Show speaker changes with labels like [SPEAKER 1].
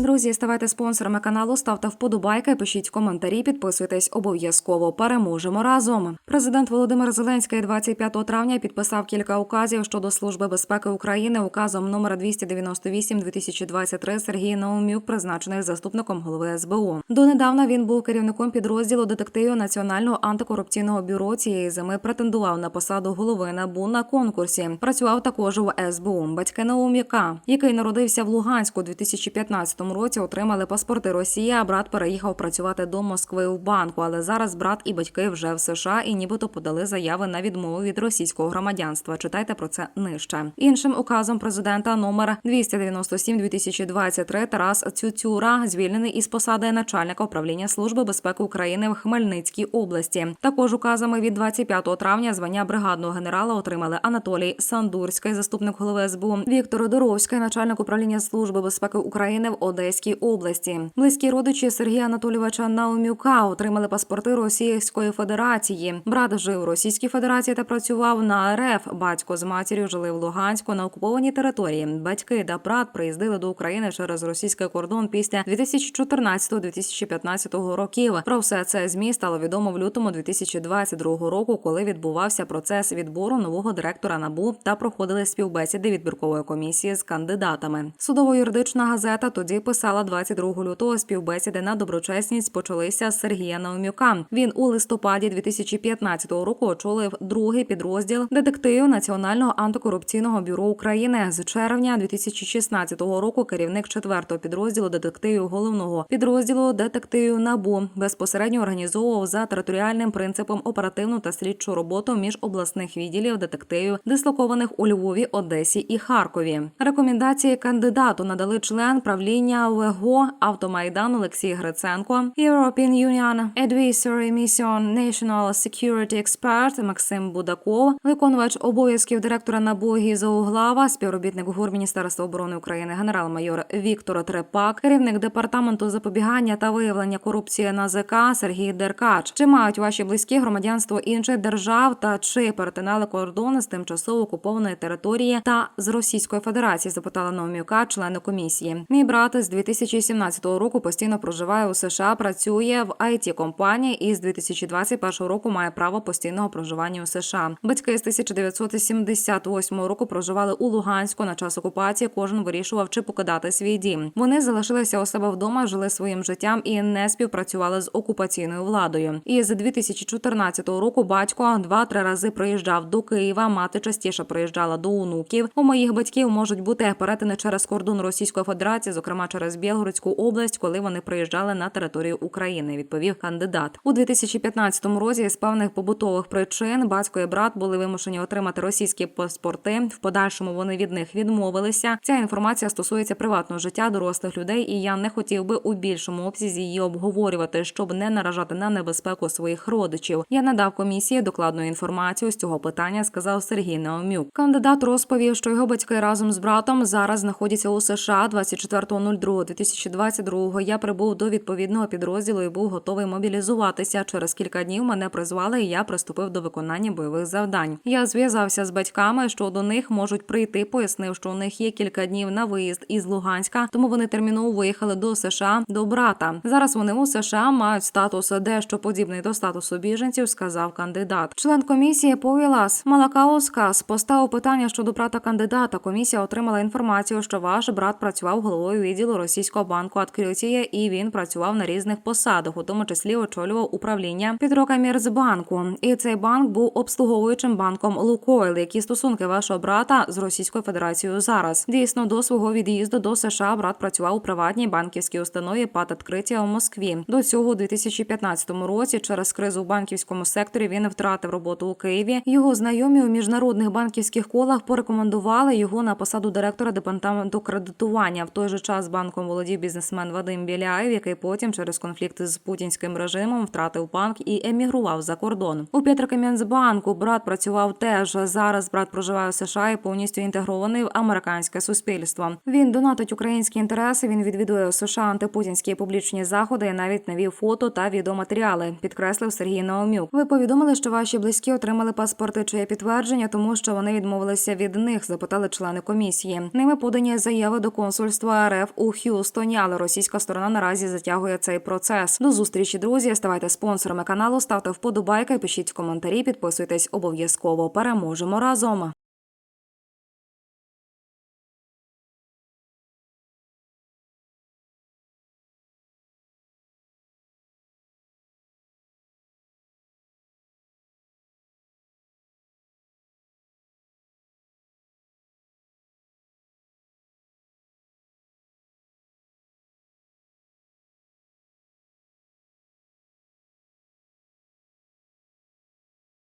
[SPEAKER 1] Друзі, ставайте спонсорами каналу, ставте вподобайки, пишіть коментарі, підписуйтесь обов'язково. Переможемо разом. Президент Володимир Зеленський 25 травня підписав кілька указів щодо служби безпеки України. Указом номер 298-2023 Сергій Наумюк призначений заступником голови СБУ. Донедавна він був керівником підрозділу детективів Національного антикорупційного бюро. Цієї зими претендував на посаду голови НАБУ на конкурсі. Працював також в СБУ. Батьки Наум'яка, який народився в Луганську у 2015 році, отримали паспорти Росії. А брат переїхав працювати до Москви в банку. Але зараз брат і батьки вже в США і нібито подали заяви на відмову від російського громадянства. Читайте про це нижче. Іншим указом президента номер 297-2023 Тарас Цюцюра звільнений із посади начальника управління служби безпеки України в Хмельницькій області. Також указами від 25 травня звання бригадного генерала отримали Анатолій Сандурський, заступник голови СБУ, Віктор Доровський, начальник управління служби безпеки України в Одеській області. Близькі родичі Сергія Анатолійовича Наумюка отримали паспорти Російської Федерації. Брат жив у Російській Федерації та працював на РФ. Батько з матір'ю жили в Луганську на окупованій території. Батьки та брат приїздили до України через російський кордон після 2014-2015 років. Про все це змі стало відомо в лютому 2022 року, коли відбувався процес відбору нового директора НАБУ та проходили співбесіди відбіркової комісії з кандидатами. Судово-юридична газета тоді писала 22 лютого співбесіди на доброчесність почалися з Сергія Наумюка. Він у листопаді 2015 року очолив другий підрозділ детективів Національного антикорупційного бюро України. З червня 2016 року керівник четвертого підрозділу детективів головного підрозділу детективів НАБУ безпосередньо організовував за територіальним принципом оперативну та слідчу роботу між обласних відділів детективів, дислокованих у Львові, Одесі і Харкові. Рекомендації кандидату надали член правління ВГО Автомайдан Олексій Гриценко, European Union Advisory Mission National Security Expert Максим Будаков, виконувач обов'язків директора НАБУ Гіза Углава, співробітник ГУР Міністерства оборони України генерал-майор Віктор Трепак, керівник департаменту запобігання та виявлення корупції НАЗК Сергій Деркач. Чи мають ваші близькі громадянство інших держав та чи перетинали кордони з тимчасово окупованої території та з Російської Федерації? Запитала Наумюка, члени комісії. Мій брат з 2017 року постійно проживає у США, працює в it компанії і з 2021 року має право постійного проживання у США. Батьки з 1978 року проживали у Луганську на час окупації. Кожен вирішував, чи покидати свій дім. Вони залишилися у себе вдома, жили своїм життям і не співпрацювали з окупаційною владою. І з 2014 року батько два-три рази приїжджав до Києва. Мати частіше приїжджала до онуків. У моїх батьків можуть бути перетини через кордон Російської Федерації, зокрема через Білгородську область, коли вони приїжджали на територію України. Відповів кандидат у 2015 році. З певних побутових причин батько і брат були вимушені отримати російські паспорти. В подальшому вони від них відмовилися. Ця інформація стосується приватного життя дорослих людей, і я не хотів би у більшому обсязі її обговорювати, щоб не наражати на небезпеку своїх родичів. Я надав комісії докладну інформацію з цього питання, сказав Сергій Наумюк. Кандидат розповів, що його батьки разом з братом зараз знаходяться у США 24.02.2022 Я прибув до відповідного підрозділу і був готовий мобілізуватися. Через кілька днів мене призвали, і я приступив до виконання бойових завдань. Я зв'язався з батьками, що до них можуть прийти. Пояснив, що у них є кілька днів на виїзд із Луганська, тому вони терміново виїхали до США до брата. Зараз вони у США мають статус дещо подібний до статусу біженців, сказав кандидат. Член комісії Повілас Малакаускас поставив питання щодо брата кандидата. Комісія отримала інформацію, що ваш брат працював головою відділу російського банку «Откритія» і він працював на різних посадах, у тому числі очолював управління Підрокамірцбанку. І цей банк був обслуговуючим банком Лукойл. Які стосунки вашого брата з Російською Федерацією зараз? Дійсно, до свого від'їзду до США брат працював у приватній банківській установі «ПАТ «Откриття» у Москві. До цього у 2015 році через кризу в банківському секторі він втратив роботу у Києві. Його знайомі у міжнародних банківських колах порекомендували його на посаду директора департаменту кредитування. В той же час банком володів бізнесмен Вадим Біляєв, який потім через конфлікти з путінським режимом втратив банк і емігрував за кордон. У Петрокам'янськбанку брат працював теж. Зараз брат проживає в США і повністю інтегрований в американське суспільство. Він донатить українські інтереси. Він відвідує у США антипутінські публічні заходи і навіть навів фото та відеоматеріали. Підкреслив Сергій Наумюк. Ви повідомили, що ваші близькі отримали паспорти чи є підтвердження, тому що вони відмовилися від них. Запитали члени комісії. Ними подані заяви до консульства РФ у у Х'юстоні, але російська сторона наразі затягує цей процес. До зустрічі, друзі. Ставайте спонсорами каналу, ставте вподобайки, пишіть коментарі, підписуйтесь обов'язково. Переможемо разом.